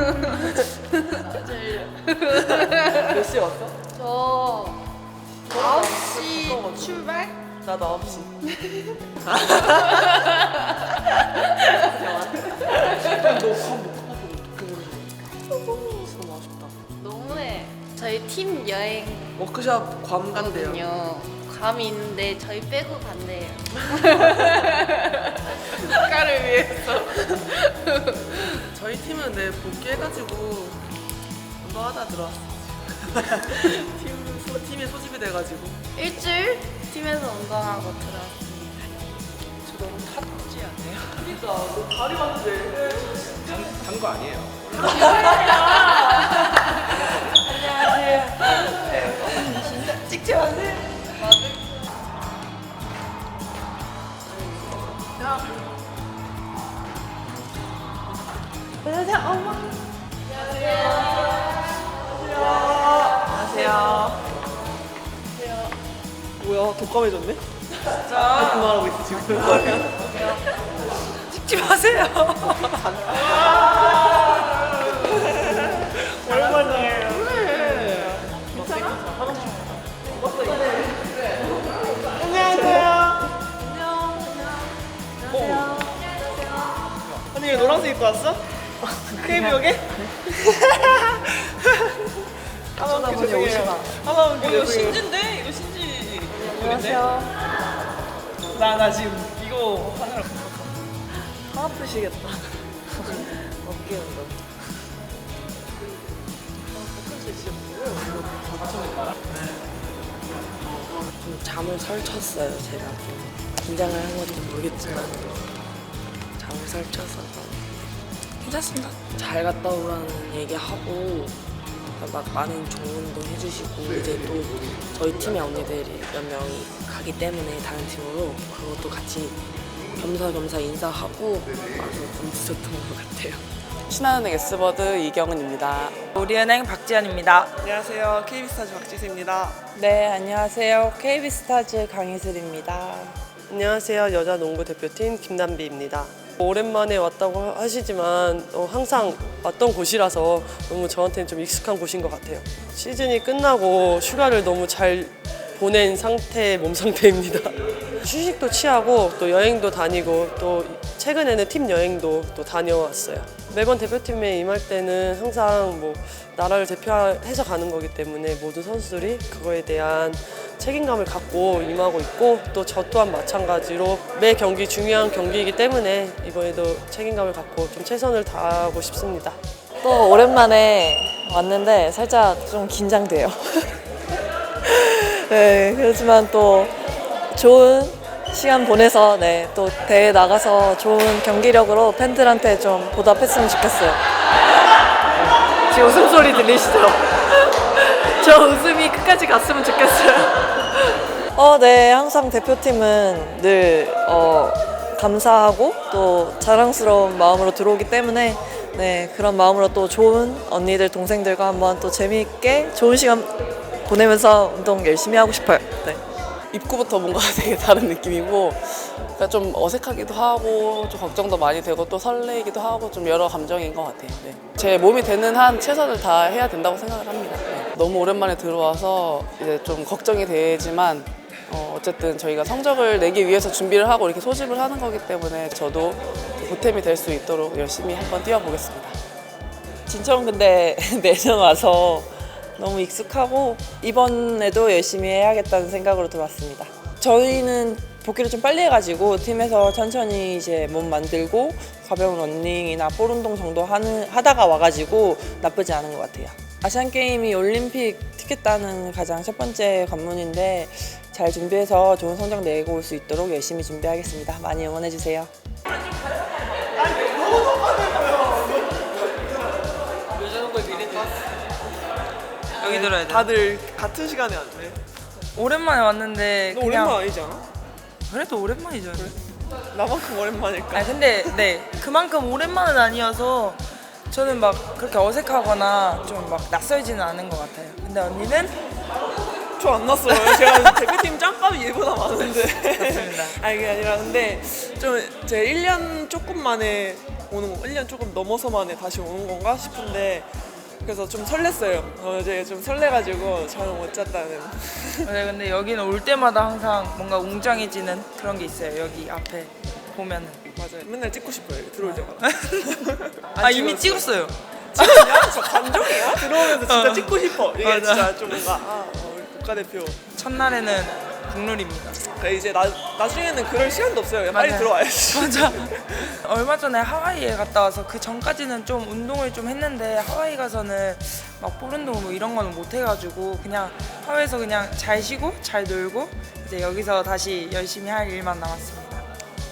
몇 시에 왔어? 저 9시 출발? 나도 9시. 너무 아쉽다. 너무해. 저희 팀 여행 워크샵 괌 간대요. 감이 있는데 저희 빼고 간대요. 국가를 위해서. 저희 팀은 내 복귀해가지고 운동하다 들어왔어. 팀, 소, 팀이 소집이 돼가지고. 일주일 팀에서 운동하고 들어왔습니다. 저 너무 탔지 않아요? 그니까, 너 다리 봤는데. 한거 아니에요. 찍지 마세요. 안녕하세요. 뭐야, 독감해졌네? 진짜? 그만하고 있어, 지금. 찍지 마세요. 왜 노란색 입고 왔어? KB역에? 쳐다보니 오시마. 하나만 이거 신지인데? 이거 신지 안녕하세요 나, 나 지금 이거 하느라 화 아프시겠다. 어깨 운동. 좀 잠을 설쳤어요, 제가. 좀 긴장을 한 건지 모르겠지만 잠을 설쳐서 괜찮습니다. 잘 갔다 오라는 얘기하고 막 많은 조언도 해주시고 이제 또 저희 팀의 언니들이 몇 명이 가기 때문에 다른 팀으로 그것도 같이 겸사겸사 인사하고 와서 재밌었던 것 같아요. 신한은행 S버드 이경은입니다. 우리은행 박지연입니다. 안녕하세요 KB스타즈 박지수입니다 네, 안녕하세요. KB스타즈 강희슬입니다. 안녕하세요. 여자 농구 대표팀 김남비입니다. 오랜만에 왔다고 하시지만 어, 항상 왔던 곳이라서 너무 저한테는 좀 익숙한 곳인 것 같아요. 시즌이 끝나고 휴가를 너무 잘 보낸 상태의 몸 상태입니다. 휴식도 취하고 또 여행도 다니고 또 최근에는 팀 여행도 또 다녀왔어요. 매번 대표팀에 임할 때는 항상 뭐 나라를 대표해서 가는 거기 때문에 모든 선수들이 그거에 대한 책임감을 갖고 임하고 있고 또 저 또한 마찬가지로 매 경기 중요한 경기이기 때문에 이번에도 책임감을 갖고 좀 최선을 다하고 싶습니다. 또 오랜만에 왔는데 살짝 좀 긴장돼요. 네, 그렇지만 또 좋은 시간 보내서 네, 또 대회 나가서 좋은 경기력으로 팬들한테 좀 보답했으면 좋겠어요. 지금 웃음소리 들리시죠? 저 웃음이 끝까지 갔으면 좋겠어요. 어, 네, 항상 대표팀은 늘 어, 감사하고 또 자랑스러운 마음으로 들어오기 때문에 네, 그런 마음으로 또 좋은 언니들, 동생들과 한번 또 재미있게 좋은 시간 보내면서 운동 열심히 하고 싶어요. 네. 입구부터 뭔가 되게 다른 느낌이고 그러니까 좀 어색하기도 하고 좀 걱정도 많이 되고 또 설레기도 하고 좀 여러 감정인 것 같아요. 네. 제 몸이 되는 한 최선을 다 해야 된다고 생각을 합니다. 네. 너무 오랜만에 들어와서 이제 좀 걱정이 되지만 어, 어쨌든 저희가 성적을 내기 위해서 준비를 하고 이렇게 소집을 하는 거기 때문에 저도 보탬이 될 수 있도록 열심히 한번 뛰어보겠습니다. 진처럼 근데 내년 와서 너무 익숙하고 이번에도 열심히 해야겠다는 생각으로 들어왔습니다. 저희는 복귀를 좀 빨리 해가지고 팀에서 천천히 이제 몸 만들고 가벼운 런닝이나 볼 운동 정도 하는, 하다가 와가지고 나쁘지 않은 것 같아요. 아시안 게임이 올림픽 티켓 따는 가장 첫 번째 관문인데 잘 준비해서 좋은 성적 내고 올 수 있도록 열심히 준비하겠습니다. 많이 응원해 주세요. 여기 들어야 돼 다들 같은 시간에 왔네 오랜만에 왔는데 너 그냥 오랜만 아니지 않아? 그래도 오랜만이죠. 나만큼 오랜만일까? 아니 근데 네 그만큼 오랜만은 아니어서 저는 막 그렇게 어색하거나 좀 막 낯설지는 않은 것 같아요. 근데 언니는 저 안 났어요 제가 대표팀 짬밥이 얘보다 많은데 맞습니다. 아니 그게 아니라 근데 좀 제가 1년 조금 만에 오는 거 1년 조금 넘어서 만에 다시 오는 건가 싶은데 그래서 좀 설렜어요. 어제 좀 설레가지고 잠을 못 잤다는. 네, 근데 여기는 올 때마다 항상 뭔가 웅장해지는 그런 게 있어요. 여기 앞에 보면은. 맞아요. 맨날 찍고 싶어요. 들어올 때마다. 아 이미 찍었어요. 진짜? 저 감정이야? 들어오면서 진짜 어. 찍고 싶어. 이게 맞아. 진짜 좀 뭔가 아, 어, 우리 국가대표. 첫날에는 국룰입니다. 그러니까 이제 나, 나중에는 그럴 시간도 없어요. 빨리 맞아요. 들어와야지. 맞아. 얼마 전에 하와이에 갔다 와서 그 전까지는 좀 운동을 좀 했는데 하와이 가서는 막 볼 운동 뭐 이런 거는 못 해가지고 그냥 하와이에서 그냥 잘 쉬고 잘 놀고 이제 여기서 다시 열심히 할 일만 남았습니다.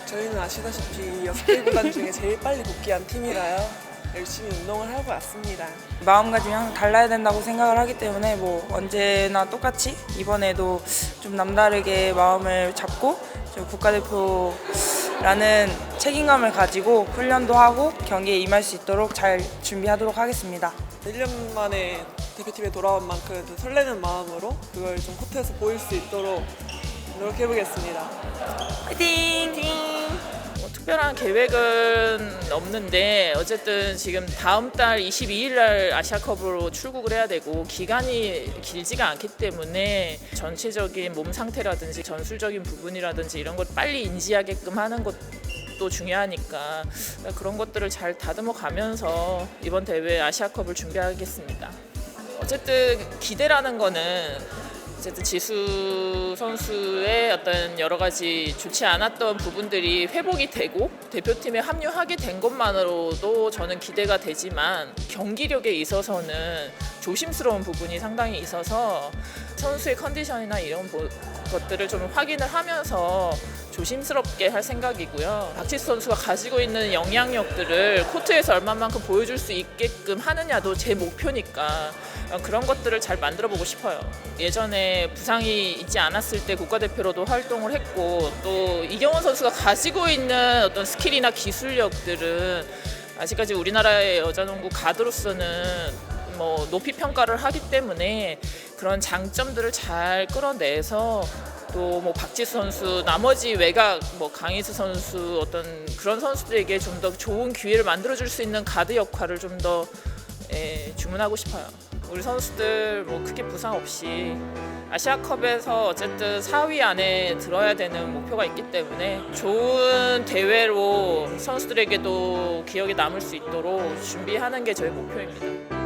저희는 아시다시피 6개 구단 중에 제일 빨리 복귀한 팀이라요. 열심히 운동을 하고 왔습니다. 마음가짐이 항상 달라야 된다고 생각을 하기 때문에 뭐 언제나 똑같이 이번에도 좀 남다르게 마음을 잡고 좀 국가대표라는 책임감을 가지고 훈련도 하고 경기에 임할 수 있도록 잘 준비하도록 하겠습니다. 1년 만에 대표팀에 돌아온 만큼 좀 설레는 마음으로 그걸 좀 코트에서 보일 수 있도록 노력해보겠습니다. 화이팅! 뭐 특별한 계획은 없는데 어쨌든 지금 다음 달 22일 날 아시아컵으로 출국을 해야 되고 기간이 길지가 않기 때문에 전체적인 몸 상태라든지 전술적인 부분이라든지 이런 걸 빨리 인지하게끔 하는 것도 중요하니까 그런 것들을 잘 다듬어 가면서 이번 대회 아시아컵을 준비하겠습니다. 어쨌든 기대라는 거는 어쨌든 지수 선수의 어떤 여러 가지 좋지 않았던 부분들이 회복이 되고 대표팀에 합류하게 된 것만으로도 저는 기대가 되지만 경기력에 있어서는 조심스러운 부분이 상당히 있어서 선수의 컨디션이나 이런 보- 것들을 좀 확인을 하면서 조심스럽게 할 생각이고요. 박지수 선수가 가지고 있는 영향력들을 코트에서 얼마만큼 보여줄 수 있게끔 하느냐도 제 목표니까 어, 그런 것들을 잘 만들어 보고 싶어요. 예전에 부상이 있지 않았을 때 국가대표로도 활동을 했고 또 이경원 선수가 가지고 있는 어떤 스킬이나 기술력들은 아직까지 우리나라의 여자농구 가드로서는 뭐 높이 평가를 하기 때문에 그런 장점들을 잘 끌어내서 또 뭐 박지수 선수, 나머지 외곽 뭐 강희수 선수 어떤 그런 선수들에게 좀 더 좋은 기회를 만들어 줄 수 있는 가드 역할을 좀더 예, 주문하고 싶어요. 우리 선수들 뭐 크게 부상 없이 아시아컵에서 어쨌든 4위 안에 들어야 되는 목표가 있기 때문에 좋은 대회로 선수들에게도 기억에 남을 수 있도록 준비하는 게 저희 목표입니다.